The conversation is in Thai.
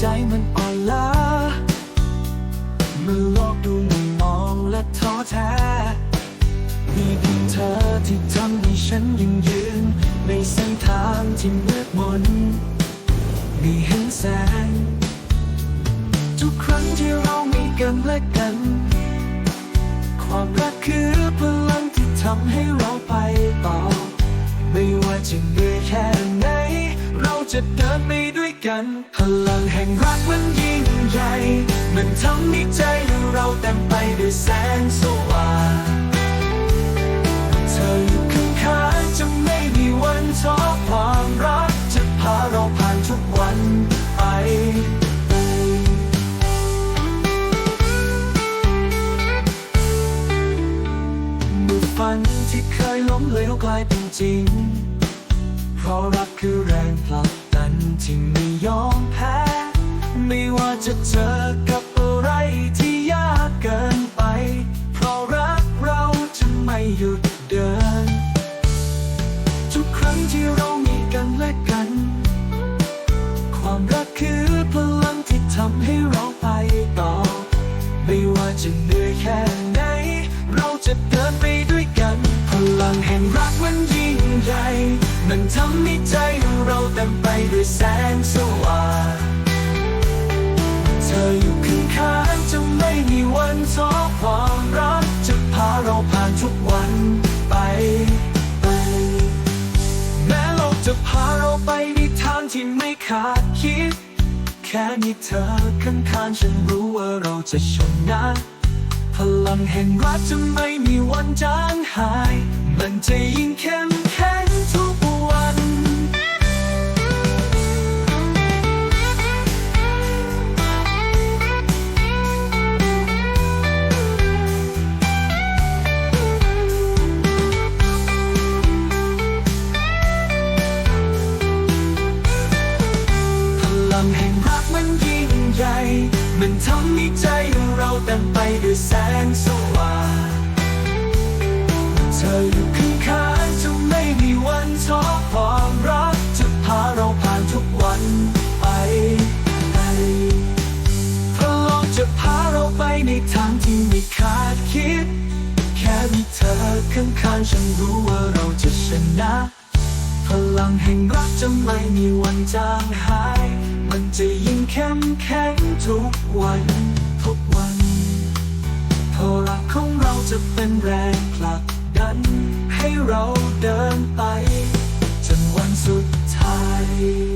ใจมันอ่อนล้าเมื่อโลกดูม่นมองและท้อแท้มีเพียงเธอที่ทำให้ฉันยืนยืน ในเส้นทางที่มืดมนมีเห็นแสง ทุกครั้งที่เรามีกันและกัน ความรักคือพลังที่ทำให้เราไปต่อ ไม่ว่าจะเหนื่อยแค่ไหน เราจะเดินไป กัน พลังแห่งรักมันยิ่งใหญ่ มันทำให้ใจเราเต็มไปด้วยแสงสว่างเธออยู่ข้างๆจะไม่มีวันท้อความรัก จะพาเราผ่านทุกวันไปมือฝันที่เคยล้มเหลวกลายเป็นจริง เพราะรักคือแรงผลักดันที่ม่ ยอมแพ้ ไม่ว่าจะเจอกับอะไรที่ยากเกินไป เพราะรักเราจะไม่หยุดเดิน ทุกครั้งที่เรามีกันและกัน ความรักคือพลังที่ทำให้เราไปต่อ ไม่ว่าจะเหนื่อยแค่ไหน เราจะเดินไปด้วยกัน พลังแห่งรักมันยิ่งใหญ่มันทำให้ใจ มไปด้วยแสงสว่างเธออยู่ข้างๆจะไม่มีวันท้อความรักจะพาเราผ่านทุกวันไปไปแม้โลกจะพาเราไปในทางที่ไม่คาดคิด แค่มีเธอข้างๆฉันรู้ว่าเราจะชนะพลังแห่งรักจะไม่มีวันจางหาย มันจะยิ่งเข้ม ลังแห่งรักมันยิ่งใหญ่ มันทำให้ใจเราเต็มไปด้วยแสงสว่างเธออยู่ข้างๆจะไม่มีวันท้อความรักจะพาเราผ่านทุกวันไปไปเพราะโลกจะพาเราไปในทางที่ไม่คาดคิด แค่มีเธอข้างๆฉันรู้ว่าเราจะชนะ พลังแห่งรักจะไม่มีวันจางหาย มันจะยิ่งเข้มแข็งทุกวัน ทุกวันพอรักของเราจะเป็นแรงผลักดัน ให้เราเดินไป จนวันสุดท้าย